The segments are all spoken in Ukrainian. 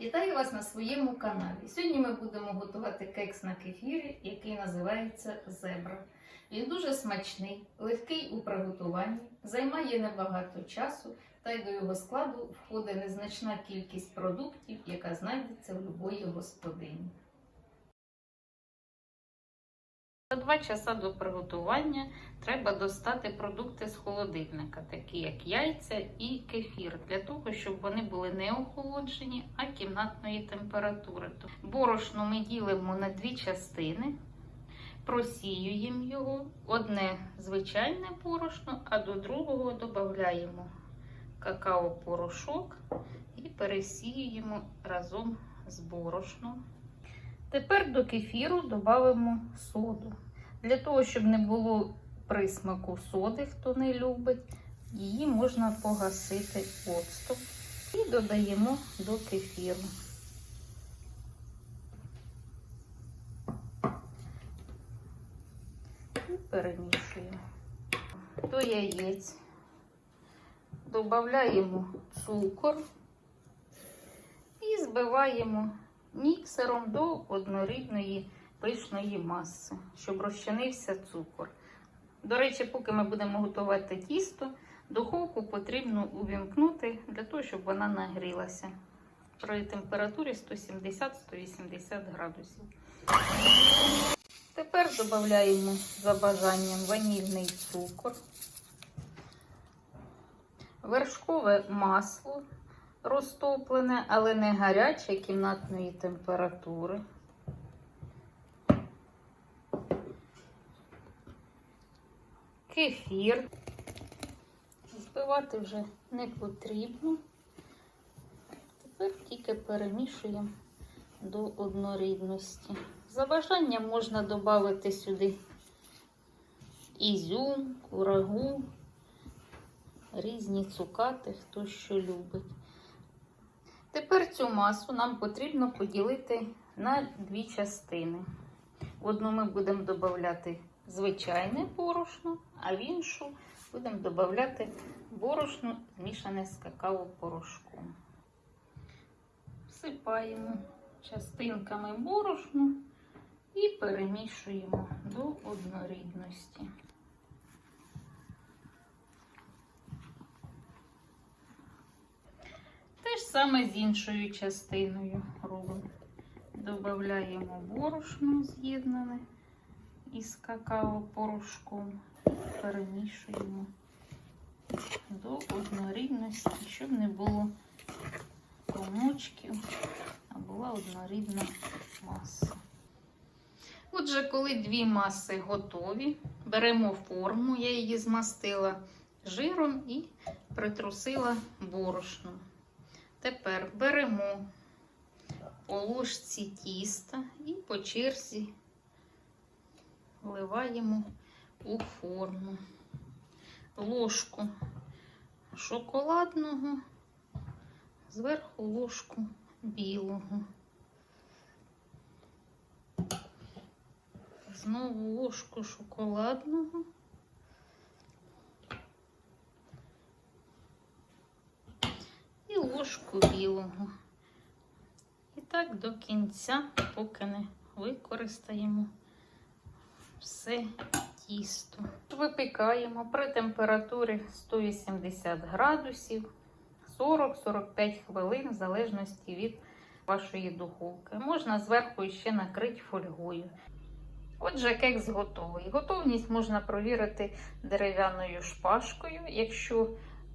Вітаю вас на своєму каналі. Сьогодні ми будемо готувати кекс на кефірі, який називається зебра. Він дуже смачний, легкий у приготуванні, займає небагато часу, та й до його складу входить незначна кількість продуктів, яка знайдеться в будь-якій господині. За два часа до приготування треба достати продукти з холодильника, такі як яйця і кефір, для того, щоб вони були не охолоджені, а кімнатної температури. Борошно ми ділимо на дві частини, просіюємо його, одне звичайне борошно, а до другого додаємо какао-порошок і пересіюємо разом з борошном. Тепер до кефіру додамо соду. Для того, щоб не було присмаку соди, хто не любить, її можна погасити оцтом і додаємо до кефіру. І перемішуємо. До яєць додаємо цукор і збиваємо міксером до однорідної пишної маси, щоб розчинився цукор. До речі, поки ми будемо готувати тісто, духовку потрібно увімкнути для того, щоб вона нагрілася при температурі 170-180 градусів. Тепер додаємо за бажанням ванільний цукор, вершкове масло розтоплене, але не гаряче кімнатної температури. Кефір. Збивати вже не потрібно. Тепер тільки перемішуємо до однорідності. За бажанням можна додати сюди ізюм, курагу, різні цукати, хто що любить. Тепер цю масу нам потрібно поділити на дві частини. В одну ми будемо додати звичайне борошно, а в іншу будемо додати борошно, змішане з какао-порошком. Всипаємо частинками борошну і перемішуємо до однорідності. Саме з іншою частиною робимо. Додаємо борошно з'єднане із какао-порошком, перемішуємо до однорідності, щоб не було комочків, а була однорідна маса. Отже, коли дві маси готові, беремо форму, я її змастила жиром і притрусила борошном. Тепер беремо по ложці тіста і по черзі вливаємо у форму ложку шоколадного, зверху ложку білого. Знову ложку шоколадного. І ложку білого. І так до кінця, поки не використаємо все тісто. Випікаємо при температурі 180 градусів 40-45 хвилин, в залежності від вашої духовки. Можна зверху ще накрити фольгою. Отже, кекс готовий. Готовність можна провірити дерев'яною шпажкою. Якщо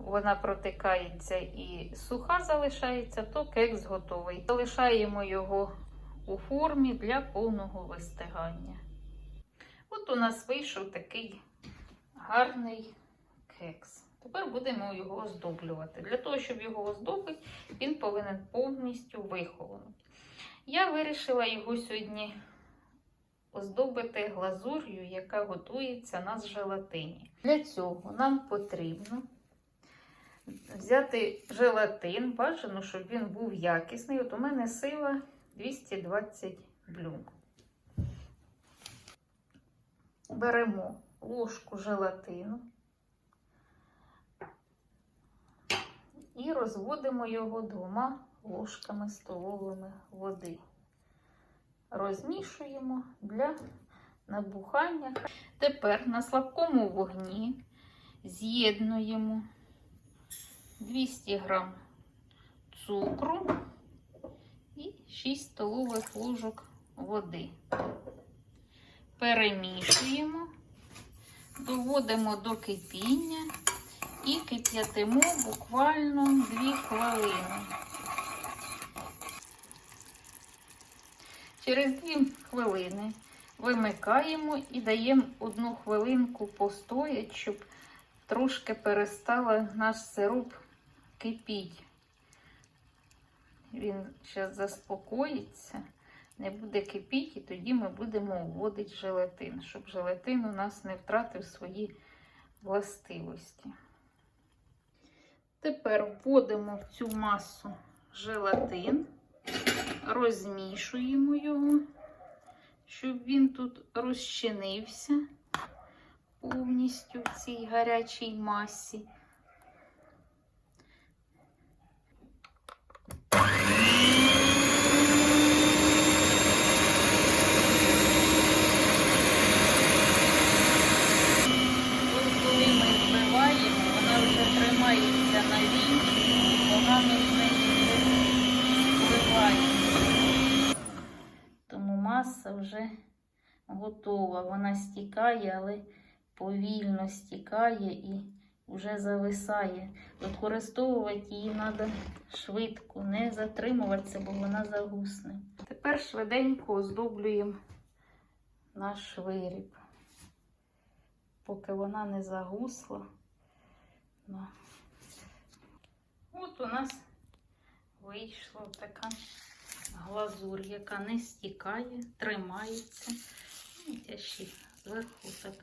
вона протикається і суха залишається, то кекс готовий. Залишаємо його у формі для повного вистигання. От у нас вийшов такий гарний кекс. Тепер будемо його оздоблювати. Для того, щоб його оздобити, він повинен повністю вихолонути. Я вирішила його сьогодні оздобити глазур'ю, яка готується на желатині. Для цього нам потрібно взяти желатин, бажано, щоб він був якісний. От у мене сила 220 блюм. Беремо ложку желатину і розводимо його двома ложками столовими води. Розмішуємо для набухання. Тепер на слабкому вогні з'єднуємо 200 г цукру і 6 столових ложок води. Перемішуємо, доводимо до кипіння і кип'ятимо буквально 2 хвилини. Через 2 хвилини вимикаємо і даємо одну хвилинку постояти, щоб трошки перестала наш сироп кипіти. Він зараз заспокоїться, не буде кипіти, і тоді ми будемо вводити желатин, щоб желатин у нас не втратив свої властивості. Тепер вводимо в цю масу желатин, розмішуємо його, щоб він тут розчинився повністю в цій гарячій масі. Ось коли ми збиваємо, вона вже тримається на вінчі погано з неї не. Тому маса вже готова. Вона стікає, але повільно стікає і вже зависає. Використовувати її треба швидко, не затримуватися, бо вона загусне. Тепер швиденько оздоблюємо наш виріб, поки вона не загусла. От у нас вийшла така глазур, яка не стікає, тримається. Ну, Я ще зверху так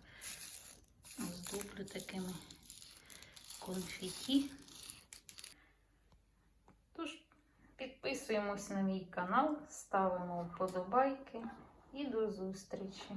оздоблю такими конфеті. Тож, підписуємось на мій канал, ставимо вподобайки і до зустрічі!